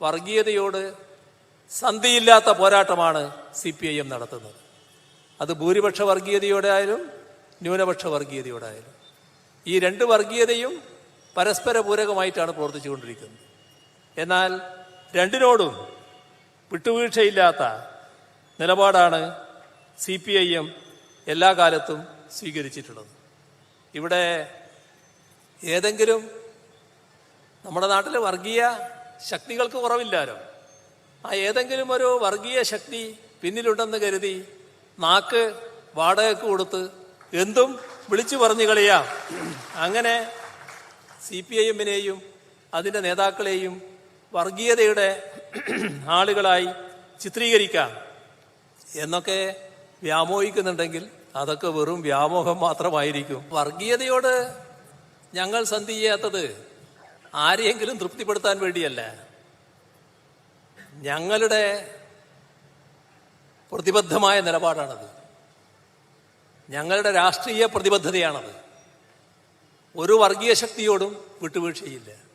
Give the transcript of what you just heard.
വർഗീയതയോട് സന്ധിയില്ലാത്ത പോരാട്ടമാണ് C P I M നടത്തുന്നത്. അത് ഭൂരിപക്ഷ വർഗീയതയോടെ ആയാലും ന്യൂനപക്ഷ വർഗീയതയോടെ ആയാലും. ഈ രണ്ട് വർഗീയതയും പരസ്പര പൂരകമായിട്ടാണ് പ്രവർത്തിച്ചുകൊണ്ടിരിക്കുന്നത്. എന്നാൽ രണ്ടിനോടും വിട്ടുവീഴ്ചയില്ലാത്ത നിലപാടാണ് സി പി ഐ എം എല്ലാ കാലത്തും സ്വീകരിച്ചിട്ടുള്ളത്. ഇവിടെ ഏതെങ്കിലും നമ്മുടെ നാട്ടിൽ വർഗീയ ശക്തികൾക്ക് കുറവില്ലാലോ? ആ ഏതെങ്കിലും ഒരു വർഗീയ ശക്തി പിന്നിലുണ്ടെന്ന് കരുതി നാക്ക് വാടകയ്ക്ക് കൊടുത്ത് എന്തും വിളിച്ചു പറഞ്ഞു കളിയാം. അങ്ങനെ സി പി ഐ എമ്മിനെയും അതിന്റെ നേതാക്കളെയും വർഗീയതയുടെ ആളുകളായി ചിത്രീകരിക്കാം എന്നൊക്കെ വ്യാമോഹിക്കുന്നുണ്ടെങ്കിൽ അതൊക്കെ വെറും വ്യാമോഹം മാത്രമായിരിക്കും. വർഗീയതയോട് ഞങ്ങൾ സന്ധി ചെയ്യാത്തത് ആരെയെങ്കിലും തൃപ്തിപ്പെടുത്താൻ വേണ്ടിയല്ല? ഞങ്ങളുടെ പ്രതിബദ്ധമായ നിലപാടാണത്. ഞങ്ങളുടെ രാഷ്ട്രീയ പ്രതിബദ്ധതയാണത്. ഒരു വർഗീയ ശക്തിയോടും വിട്ടുവീഴ്ചയില്ല.